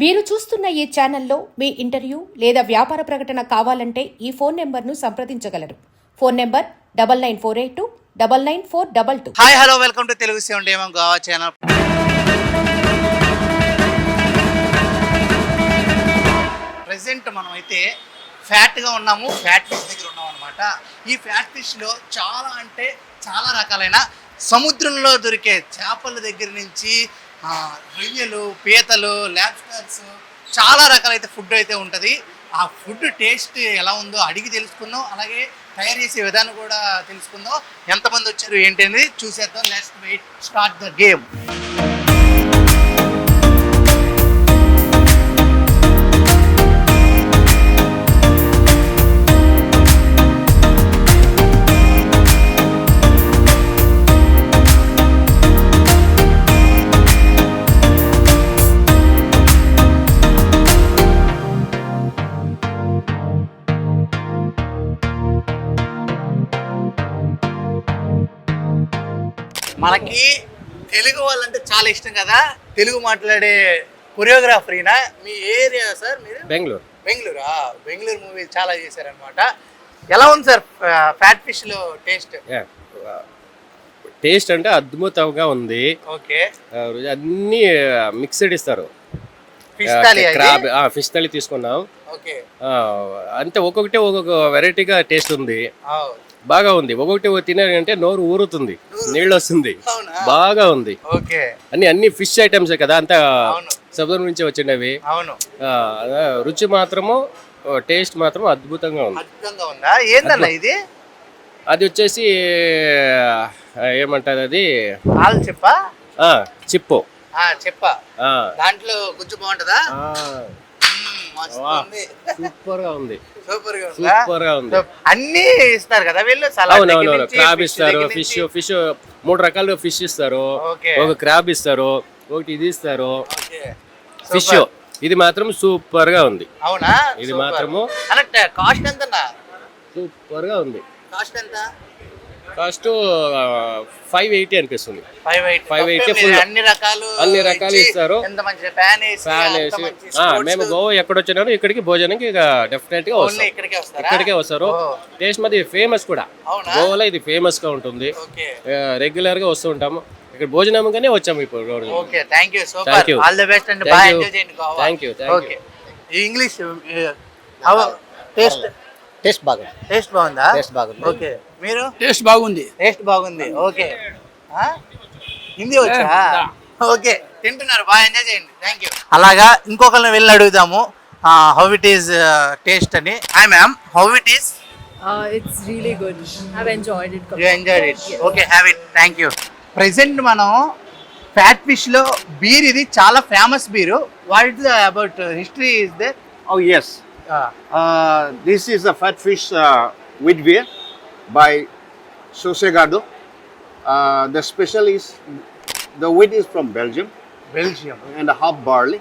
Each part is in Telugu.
మీరు చూస్తున్న ఈ ఛానల్లో మీ ఇంటర్వ్యూ లేదా వ్యాపార ప్రకటన కావాలంటే ఈ ఫోన్ నెంబర్ను సంప్రదించగలరు. Phone number double nine four eight two double nine four double two. Hi hello welcome to Telugu seventy ఏమో గోవా ఛానల్. ప్రజెంట్ మనం అయితే ఫ్యాట్గా ఉన్నాము ఫ్యాట్ ఫిష్ దగ్గర ఉన్నాం అనమాట ఈ ఫ్యాట్ ఫిష్లో చాలా అంటే చాలా రకాలైన సముద్రంలో దొరికే చేపల దగ్గర నుంచి రొయ్యలు పీతలు ల్యాబ్స్టర్స్ చాలా రకాలైతే ఫుడ్ అయితే ఉంటుంది. ఆ ఫుడ్ టేస్ట్ ఎలా ఉందో అడిగి తెలుసుకుందాం. అలాగే తయారు చేసే విధానం కూడా తెలుసుకుందాం. ఎంతమంది వచ్చారు ఏంటి అనేది చూసేద్దాం. Next wait start the game మనకి తెలుగు వాళ్ళంటే చాలా ఇష్టం కదా? తెలుగు మాట్లాడే కొరియోగ్రాఫర్ ఈయన మీ ఏరియా సార్ మీరు? బెంగళూరు. బెంగళూరా? బెంగళూరు మూవీ చాలా చేశారనమాట ఎలా ఉంది సార్ ఫ్యాట్ ఫిష్లో టేస్ట్. టేస్ట్ అంటే అద్భుతంగా ఉంది. ఓకే. అన్ని మిక్స్డ్ ఇస్తారు. క్రాబ్ ఫిష్ థాలీ తీసుకున్నాం. ఓకే. అంతే ఒక్కొక్కటి ఒక్కొక్క వెరైటీగా టేస్ట్ ఉంది. బాగా ఉంది. ఒక్కొక్కటి తినారంటే నోరు ఊరుతుంది నీళ్ళు వస్తుంది బాగా ఉంది. అన్ని అన్ని ఫిష్ ఐటమ్స్ కదా అంతా అవును. సముద్రం నుంచి వచ్చినవి. రుచి మాత్రము టేస్ట్ మాత్రం అద్భుతంగా ఉంది. ఏందన్న ఇది? అది వచ్చేసి ఏమంటారు అది? చెప్పా? చిప్పు. చెప్పా. దాంట్లో గుజ్జు బాగుంటుందా? సూపర్గా ఉంది. సూపర్గా ఉందా. సూపర్గా ఉంది అన్నీ ఇస్తారు కదా వీళ్ళు? అవునవును క్రాబ్ ఇస్తారు ఫిష్. ఫిష్ మూడు రకాల ఫిష్ ఇస్తారు. ఒక క్రాబ్ ఇస్తారు ఒకటి ఇది ఇస్తారు. ఫిష్. ఇది మాత్రం సూపర్గా ఉంది. అవునా? ఇది. మాత్రము కరెక్ట్. కాస్ట్ ఎంత సూపర్గా ఉంది. కాస్ట్ ఎంత? కాస్ట్ ఫైవ్ ఎయిటీ అనిపిస్తుంది. Five eight 580 full. అన్ని రకాలు అన్ని రకాలు ఇస్తారు. ఎంత మంచి ఫ్యాన్ వేసి మేము గోవా ఎక్కడొచ్చినారో ఇక్కడికి భోజనంకి ఇక డెఫినెట్గా వస్తాం. ఇక్కడికే వస్తారా? ఇక్కడికే వస్తారు. ఓ. టేస్ట్ మాది ఫేమస్ కూడా. అవునా? గోవాలో ఇది ఫేమస్గా ఉంటుంది. ఓకే. రెగ్యులర్గా వస్తూ ఉంటాము. ఇక్కడ భోజనంగానే వచ్చాము ఇప్పుడు. Okay thank you super Thank you. All the best and you. Enjoy చేయండి Goa. You, thank okay English how taste taste బాగుంది. టేస్ట్ బాగుందా? టేస్ట్ బాగుంది. ఓకే మీరు? టేస్ట్ బాగుంది. టేస్ట్ బాగుంది. ఓకే. ఆ? హిందీ వచ్చా? ఓకే. తింటున్నారు. బాగా ఎంజాయ్ చేయండి. Thank you. అలాగా ఇంకొకరిని వెళ్ళి అడుగుదాము. హౌ ఇట్ ఈస్ టేస్ట్ అని. Hi ma'am how it is Uh, it's really good. I've enjoyed it. You enjoy it okay have it thank you present మనం ఫ్యాట్ ఫిష్లో బీర్ ఇది చాలా famous beer what is about history is there Oh yes, uh, this is a fat fish uh, wheat beer. by Sosegado. Uh, the special is the wheat is from Belgium Belgium. and the half barley,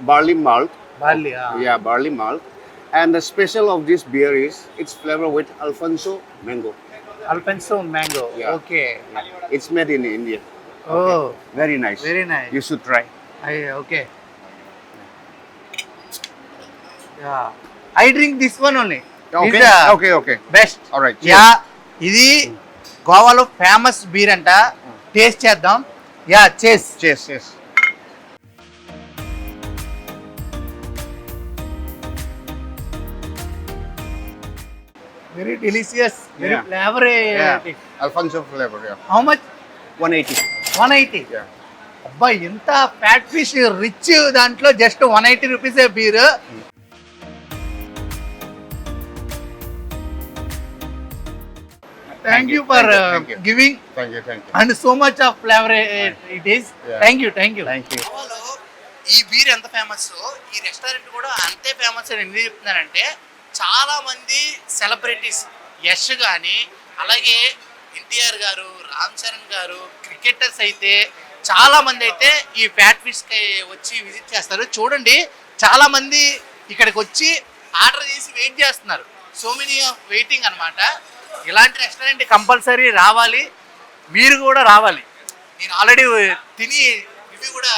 barley malt. barley. Ah. Yeah, barley malt. And the special of this beer is it's flavored with Alfonso mango. Alfonso mango. Yeah. Okay. Yeah. It's made in India. Oh, Very nice. very nice. You should try. I okay. Yeah. I drink this one only. Best. Yeah ఇది గోవాలో ఫేమస్ బీర్ అంట టేస్ట్ చేద్దాం యా చేస్ Cheers. Cheers. Very delicious very. Flavour flavor. Yeah. How much 180. One eighty Yeah. అబ్బా ఎంత ఫ్యాట్ ఫిష్ రిచ్ దాంట్లో జస్ట్ వన్ ఎయిటీ రూపీసే beer thank you for Thank you. Giving Thank you. Thank you. And so much of flavour it is Yeah. Thank you thank you Thank you. గోవాలో ఈ బీర్ ఎంత ఫేమస్ ఈ రెస్టారెంట్ కూడా అంతే ఫేమస్ అని ఎందుకు చెప్తున్నానంటే చాలా మంది సెలబ్రిటీస్ యష్ కానీ అలాగే ఎన్టీఆర్ గారు రామ్ చరణ్ గారు క్రికెటర్స్ అయితే చాలా మంది అయితే ఈ ఫ్యాట్ ఫిష్కి వచ్చి విజిట్ చేస్తారు చూడండి చాలా మంది ఇక్కడికి వచ్చి ఆర్డర్ చేసి వెయిట్ చేస్తున్నారు సో మెనీ ఆఫ్ వెయిటింగ్ అన్నమాట ఇలాంటి రెస్టారెంట్ కంపల్సరీ రావాలి. మీరు కూడా రావాలి. నేను ఆల్రెడీ తిని ఇవి కూడా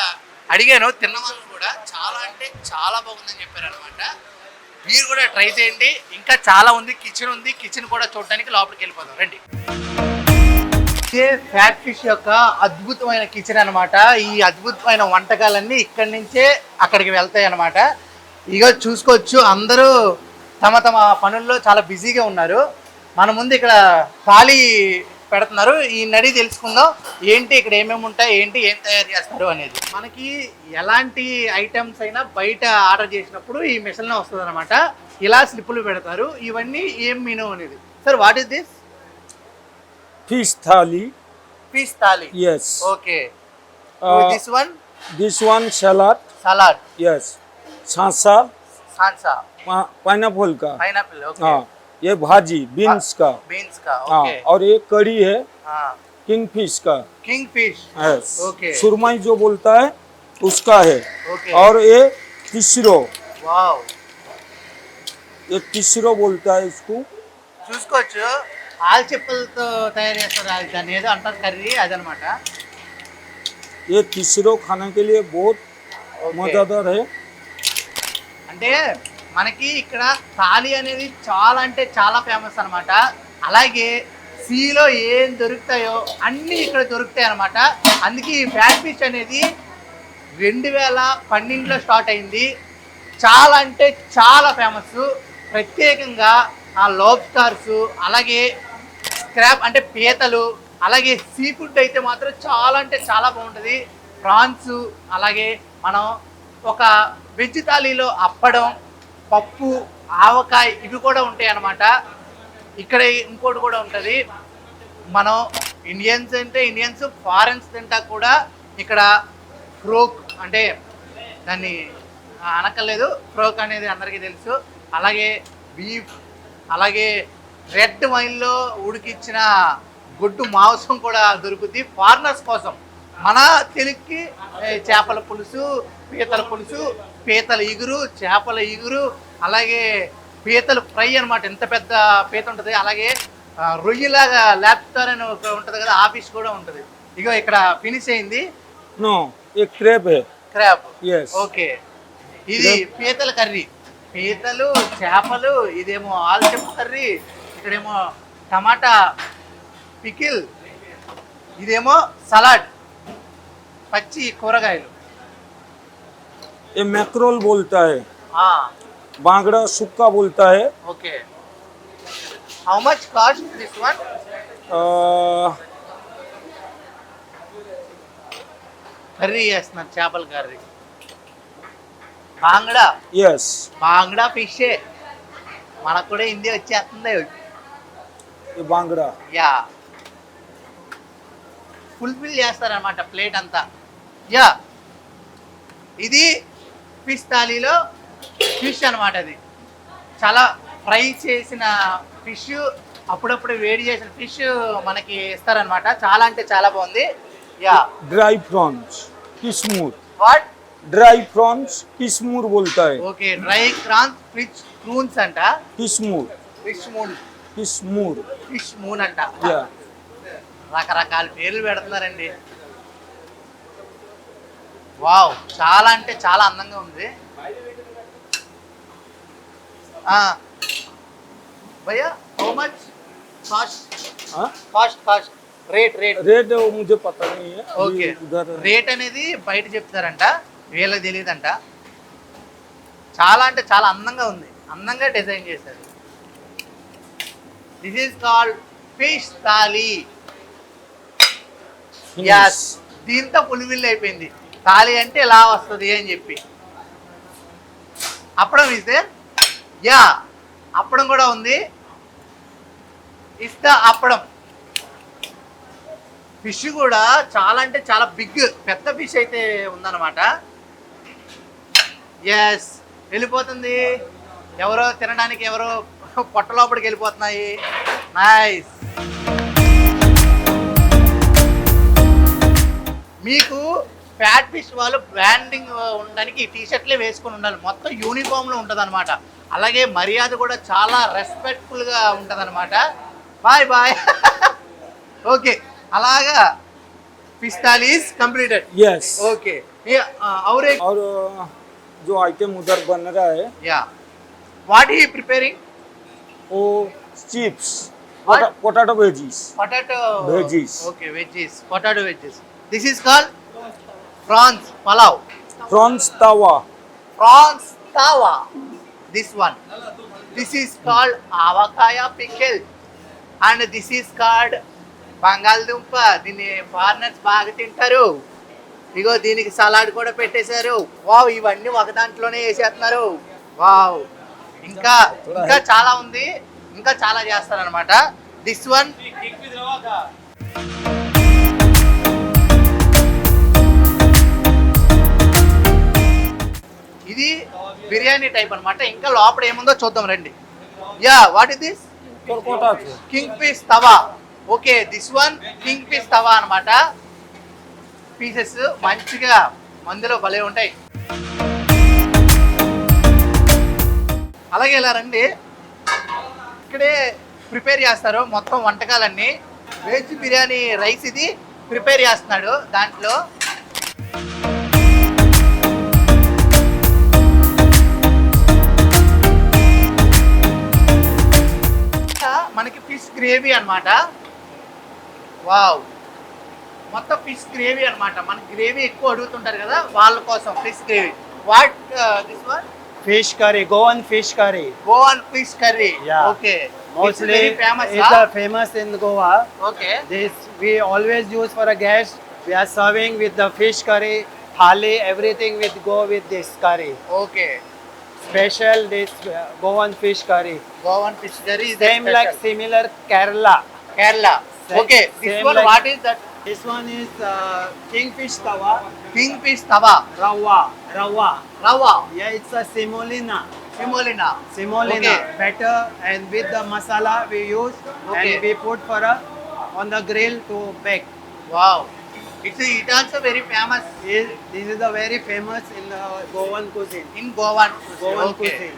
అడిగాను. తిన్న వాళ్ళు కూడా చాలా అంటే చాలా బాగుందని చెప్పారు అనమాట మీరు కూడా ట్రై చేయండి. ఇంకా చాలా ఉంది కిచెన్ ఉంది. కిచెన్ కూడా చూడడానికి లోపలికి వెళ్ళిపోదాం. రండి. ఇదే ఫ్యాట్ ఫిష్ యొక్క అద్భుతమైన కిచెన్ అనమాట ఈ అద్భుతమైన వంటకాలన్నీ ఇక్కడి నుంచే అక్కడికి వెళ్తాయి అన్నమాట. ఇక చూసుకోవచ్చు. అందరూ తమ తమ పనుల్లో చాలా బిజీగా ఉన్నారు. మన ముందు ఇక్కడ ఖాళీ పెడుతున్నారు. ఈ నడి తెలుసుకుందాం. ఏంటి ఇక్కడ ఏమేమి ఉంటాయి? ఏంటి? ఏం తయారు చేస్తారు అనేది. మనకి ఎలాంటి ఐటమ్స్ అయినా బయట ఆర్డర్ చేసినప్పుడు ఈ మిషన్లో వస్తుంది అనమాట ఇలా స్లిప్పులు పెడతారు. ఇవన్నీ ఏం మెనూ అనేది. Sir what is this fish thali. Fish thali yes. Okay this one one? salad. Salad yes. Sansa. సాన్సా pa- pineapple का పైనాపిల్ ఓకే ये भाजी बीन्स का బీన్స్ కా हाँ ఓకే और ये कड़ी है किंग फिश का కింగ్ ఫిష్ yes Okay. सुरमई जो बोलता है उसका है ఓకే और ये तिसरो వావ్ ये तिसरो बोलता है इसको చూసుకోవచ్చు ఆల్చిప్పలతో తయారు చేస్తారు అది దాన్ని ఏదో అంటారు కర్రీ అదనమాట ये तिसरो खाने के लिए बहुत मज़ेदार है అంటే మనకి ఇక్కడ థాలి అనేది చాలా అంటే చాలా ఫేమస్ అన్నమాట. అలాగే సీలో ఏం దొరుకుతాయో అన్నీ ఇక్కడ దొరుకుతాయి అన్నమాట. అందుకే ఈ ఫ్యాట్ ఫిష్ అనేది రెండు వేల పన్నెండులో స్టార్ట్ అయింది. చాలా అంటే చాలా ఫేమస్ ప్రత్యేకంగా ఆ లోబ్ స్టార్స్ అలాగే స్క్రాప్ అంటే పీతలు అలాగే సీ ఫుడ్ అయితే మాత్రం చాలా అంటే చాలా బాగుంటుంది. ప్రాన్స్ అలాగే మనం ఒక వెజ్ థాలీలో అప్పడం పప్పు ఆవకాయ ఇవి కూడా ఉంటాయి అన్నమాట. ఇక్కడ ఇంకోటి కూడా ఉంటుంది. మనం ఇండియన్స్ అంటే ఇండియన్స్ ఫారెన్స్ తింటా కూడా ఇక్కడ ఫ్రోక్ అంటే దాన్ని అనక్కర్లేదు. ఫ్రోక్ అనేది అందరికీ తెలుసు. అలాగే బీఫ్ అలాగే రెడ్ వైన్లో ఉడికిచ్చిన గుడ్డు మాంసం కూడా దొరుకుతుంది ఫారినర్స్ కోసం. మన తెలుగుకి చేపల పులుసు పీతల పులుసు పీతల ఇగురు చేపల ఇగురు అలాగే పీతలు ఫ్రై అనమాట ఎంత పెద్ద పీత ఉంటుంది అలాగే రొయ్యలాగా ల్యాప్టార్ అని ఒక ఉంటుంది కదా ఆఫీస్ కూడా ఉంటుంది. ఇక ఇక్కడ ఫినిష్ అయింది. No crab. క్రాప్. ఓకే. ఇది పీతల కర్రీ. పీతలు చేపలు ఇదేమో ఆల్చెప్పు కర్రీ ఇక్కడేమో టమాటా పికిల్ ఇదేమో సలాడ్ పచ్చి కూరగాయలు. ये मैक्रोल बोलता है ఆ, बांगड़ा सुक्का बोलता है okay how much cost this one आ, కర్రీ చేస్తున్నారు చేపల కర్రీ బాంగడా yes బాంగడా ఫిషే మనకు కూడా హిందీ వచ్చేస్తుంది ये बांगड़ा యా ఫుల్ఫిల్ చేస్తారనమాట ప్లేట్ అంతా యా ఇది ఫిష్ థాలీలో ఫిష్ అనమాట అది. చాలా ఫ్రై చేసిన ఫిష్ అప్పుడప్పుడు వేడి చేసిన ఫిష్ మనకి ఇస్తారనమాట చాలా అంటే చాలా బాగుంది. Yeah. Dry prawns kismur what dry prawns kismur బోల్తాయి okay dry prawns fish prawns అంట. Kismur fish moon fish moon fish moon అంట రకరకాల పేర్లు పెడుతున్నారండి. వావ్ చాలా అంటే చాలా అందంగా ఉంది. Much cost rate rate okay rate అనేది బయట చెప్తారంట వీళ్ళకి తెలియదంట. చాలా అంటే చాలా అందంగా ఉంది. అందంగా డిజైన్ చేశారు. This is called fish thali as దీంతో పులివిల్లు అయిపోయింది. తాళి అంటే ఇలా వస్తుంది అని చెప్పి. అప్పడం ఇస్తే యా అప్పడం కూడా ఉంది. ఇస్తా అప్పడం. ఫిష్ కూడా చాలా అంటే చాలా బిగ్ పెద్ద ఫిష్ అయితే ఉందన్నమాట. ఎస్ వెళ్ళిపోతుంది. ఎవరో తినడానికి ఎవరో పొట్ట లోపలికి వెళ్ళిపోతున్నాయి. నైస్ మీకు ఫ్యాట్ ఫిష్ వాళ్ళు బ్రాండింగ్ ఉండడానికి ఈ టీ షర్ట్లే వేసుకొని ఉండాలి మొత్తం యూనిఫామ్లో ఉంటుంది అనమాట అలాగే మర్యాద కూడా చాలా రెస్పెక్ట్ఫుల్గా ఉంటుంది అనమాట బాయ్ బాయ్ ఓకే అలాగా fish thali is completed yes okay और एक और जो आइटम उधर बन रहा है యా వాట్ హీ ప్రిపేరింగ్ वो chips What? Potato veggies potato Veggies. Okay veggies potato veggies this is called prawns pulao. Prawns tawa prawns tawa this one this is called avakaya pickle and this is called బంగాళదుంప. దీన్ని ఫారినర్స్ బాగా తింటారు. ఇగో దీనికి సలాడ్ కూడా పెట్టేశారు. వావ్ ఇవన్నీ ఒక దాంట్లోనే వేసేస్తున్నారు. వావ్ ఇంకా ఇంకా చాలా ఉంది. ఇంకా చాలా చేస్తారనమాట దిస్ వన్ ఇది బిర్యానీ టైప్ అనమాట ఇంకా లోపల ఏముందో చూద్దాం రండి. Yeah what is this king fish tawa. Okay this one king fish tawa అనమాట పీసెస్ మంచిగా మందులో భలే ఉంటాయి. అలాగే ఇలా రండి. ఇక్కడే ప్రిపేర్ చేస్తారు మొత్తం వంటకాలన్నీ. వెజ్ బిర్యానీ రైస్ ఇది ప్రిపేర్ చేస్తున్నాడు దాంట్లో. గ్రేవీ అన్నమాట వావ్ మొత్తం ఫిష్ గ్రేవీ అన్నమాట మనకి గ్రేవీ ఎక్కువ అడుగుతుంటారు కదా వాళ్ళ కోసం fish gravy what this one Fish curry, Goan fish curry. Goan fish curry. Okay Mostly, very famous it's uh, famous in Goa. Okay This we always use for a guest. We are serving with the fish curry, thali, everything with go with this curry. Okay special this uh, Goan fish curry. Goan fish curry is same like similar Kerala. Kerala. Same, okay, this one like, what is that? This one is uh, kingfish tawa. Kingfish tawa. Rawa. Rawa. Rawa. Yeah, it's a semolina. Semolina. Semolina. Okay. Better and with the masala we use okay. and we put for a, on the grill to bake. Wow. It's it also very famous this is the very famous in the Goan cuisine. In Goan Goan okay cuisine.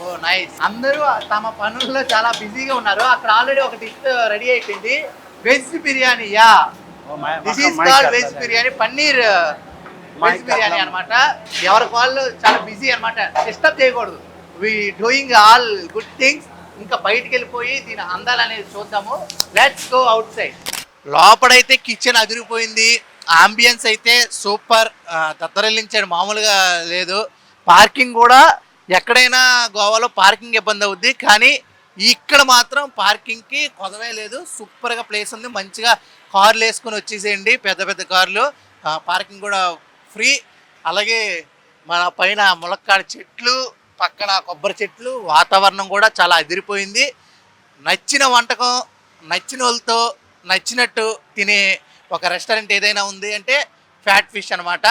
Oh nice అందరూ తమ పనుల్లో చాలా బిజీగా ఉన్నారు. అక్కడ ఆల్రెడీ ఒక డిష్ రెడీ అయిపోయింది. Veg biryani yeah. This is called veg biryani. Paneer veg biryani అన్నమాట. ఎవరికి వాళ్ళు చాలా బిజీ అన్నమాట. డిస్టర్బ్ చేయకూడదు. We doing all good things ఇంకా బయటికి వెళ్ళిపోయి దీని అందాలు అనేది చూద్దాము. లెట్స్ గో అవుట్ సైడ్ లోపడైతే కిచెన్ అదిరిపోయింది. ఆంబియన్స్ అయితే సూపర్. దత్తరెల్లించాడు మామూలుగా లేదు. పార్కింగ్ కూడా ఎక్కడైనా గోవాలో పార్కింగ్ ఇబ్బంది అవుద్ది. కానీ ఇక్కడ మాత్రం పార్కింగ్కి కొదవే లేదు. సూపర్గా ప్లేస్ ఉంది. మంచిగా కార్లు వేసుకొని వచ్చేసేయండి. పెద్ద పెద్ద కార్లు పార్కింగ్ కూడా ఫ్రీ అలాగే మన పైన ములక్కాడ చెట్లు పక్కన కొబ్బరి చెట్లు వాతావరణం కూడా చాలా అదిరిపోయింది. నచ్చిన వంటకం నచ్చిన వాళ్ళతో నచ్చినట్టు తినే ఒక రెస్టారెంట్ ఏదైనా ఉంది అంటే ఫ్యాట్ ఫిష్ అనమాట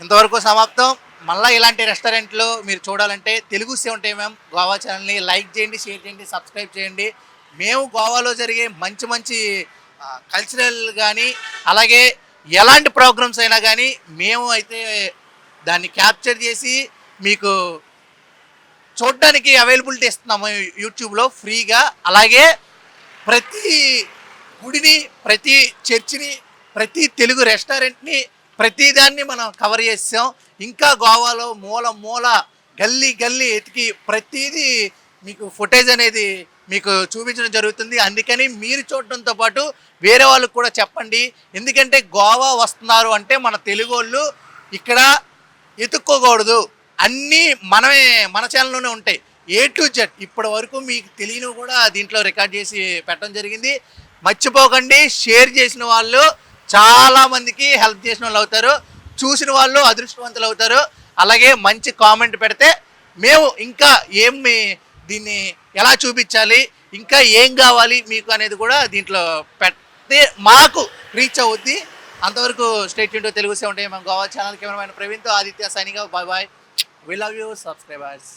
ఇంతవరకు సమాప్తం. మళ్ళీ ఇలాంటి రెస్టారెంట్లు మీరు చూడాలంటే తెలుగు సే ఉంటాయి మేము గోవా ఛానల్ని లైక్ చేయండి షేర్ చేయండి సబ్స్క్రైబ్ చేయండి. మేము గోవాలో జరిగే మంచి మంచి కల్చరల్ కానీ అలాగే ఎలాంటి ప్రోగ్రామ్స్ అయినా కానీ మేము అయితే దాన్ని క్యాప్చర్ చేసి మీకు చూడడానికి అవైలబిలిటీ ఇస్తున్నాము యూట్యూబ్లో ఫ్రీగా. అలాగే ప్రతి గుడిని ప్రతి చర్చిని ప్రతి తెలుగు రెస్టారెంట్ని ప్రతిదాన్ని మనం కవర్ చేసాం ఇంకా గోవాలో మూల మూల గల్లీ గల్లీ ఎతికి ప్రతిదీ మీకు ఫుటేజ్ అనేది మీకు చూపించడం జరుగుతుంది. అందుకని మీరు చూడటంతో పాటు వేరే వాళ్ళకి కూడా చెప్పండి. ఎందుకంటే గోవా వస్తున్నారు అంటే మన తెలుగు వాళ్ళు ఇక్కడ ఎతుక్కోకూడదు. అన్నీ మనమే మన ఛానల్లోనే ఉంటాయి. ఏ టు జెడ్ ఇప్పటి వరకు మీకు తెలియని కూడా దీంట్లో రికార్డ్ చేసి పెట్టడం జరిగింది. మర్చిపోకండి షేర్ చేసిన వాళ్ళు చాలా మందికి హెల్ప్ చేసిన వాళ్ళు అవుతారు. చూసిన వాళ్ళు అదృష్టవంతులు అవుతారు. అలాగే మంచి కామెంట్ పెడితే మేము ఇంకా ఏం దీన్ని ఎలా చూపించాలి ఇంకా ఏం కావాలి మీకు అనేది కూడా దీంట్లో పెడితే మాకు రీచ్ అవుద్ది. అంతవరకు స్టేట్ యూన్ తెలుగు ఉంటాయి మేము గోవా ఛానల్ కెమెరామెన్ ప్రవీణ్తో Aditya సైనిగా bye bye we love you subscribers